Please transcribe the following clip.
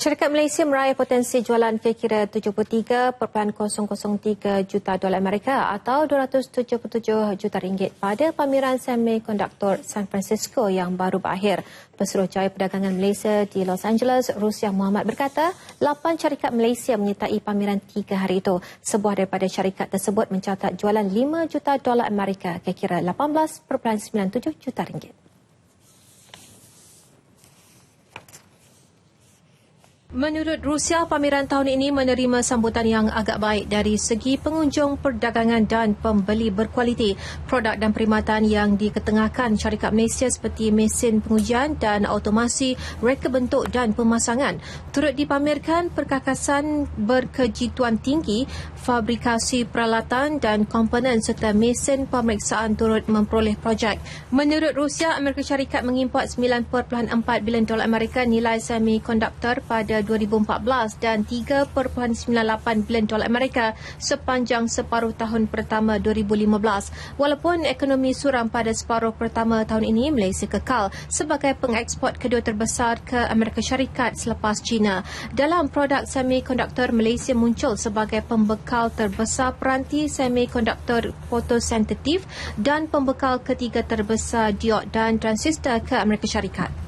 Syarikat Malaysia meraih potensi jualan kira-kira 73.003 juta dolar Amerika atau 277 juta ringgit pada pameran semikonduktor San Francisco yang baru berakhir. Pesuruhjaya Perdagangan Malaysia di Los Angeles, Rusia Muhammad berkata, 8 syarikat Malaysia menyertai pameran tiga hari itu. Sebuah daripada syarikat tersebut mencatat jualan 5 juta dolar Amerika kira-kira 18.97 juta ringgit. Menurut Rusia, pameran tahun ini menerima sambutan yang agak baik dari segi pengunjung perdagangan dan pembeli berkualiti. Produk dan perkhidmatan yang diketengahkan syarikat Malaysia seperti mesin pengujian dan automasi, reka bentuk dan pemasangan. Turut dipamerkan perkakasan berkejituan tinggi, fabrikasi peralatan dan komponen serta mesin pemeriksaan turut memperoleh projek. Menurut Rusia, Amerika Syarikat mengimport 9.4 bilion dolar Amerika nilai semikonduktor pada 2014 dan 3.98 bilion dolar Amerika sepanjang separuh tahun pertama 2015. Walaupun ekonomi suram pada separuh pertama tahun ini, Malaysia kekal sebagai pengeksport kedua terbesar ke Amerika Syarikat selepas China. Dalam produk semikonduktor, Malaysia muncul sebagai pembekal terbesar peranti semikonduktor fotosensitif dan pembekal ketiga terbesar diod dan transistor ke Amerika Syarikat.